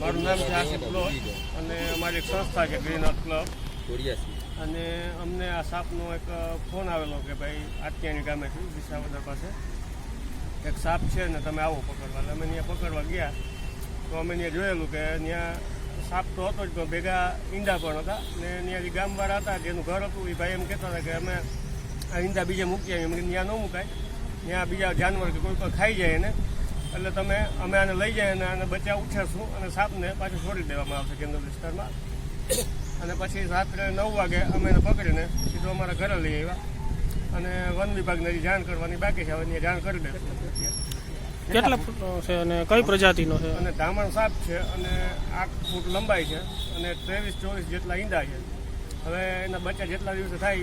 મારું નામ છે આસિફ પ્લોટ અને અમારી એક સંસ્થા છે ગ્રીન અર્થ ક્લબ અને અમને આ સાપનો એક ફોન આવેલો કે ભાઈ આત્યાની ગામેથી વિસાવદર પાસે એક સાપ છે ને તમે આવો પકડવા. અમે ત્યાં પકડવા ગયા. તો અમે ત્યાં જોયેલું કે ત્યાં સાપ તો હતો જ, પણ ભેગા ઈંડા પણ હતા. ને ત્યાં જે ગામવાળા હતા જેનું ઘર હતું, એ ભાઈ એમ કહેતા હતા કે અમે આ ઈંડા બીજે મૂકીએ. એમ ત્યાં ન મુકાય. ત્યાં બીજા જાનવર કે કોઈ પણ ખાઈ જાય એને. એટલે તમે અમે આને લઈ જાય અને આને બચ્ચા ઉછેરશું અને સાપને પાછું છોડી દેવામાં આવશે કેન્દ્ર વિસ્તારમાં. અને પછી રાત્રે નવ વાગે અમે એને પકડીને સીધો અમારા ઘરે લઈ આવ્યા. અને વન વિભાગને જાણ કરવાની બાકી છે હવે જાણ કરી દેશું. કેટલા ફૂટનો છે અને કઈ પ્રજાતિનો છે? અને ધામણ સાપ છે અને આઠ ફૂટ લંબાઈ છે અને ત્રેવીસ ચોવીસ જેટલા ઈંડા છે. હવે એના બચ્ચા જેટલા દિવસે થાય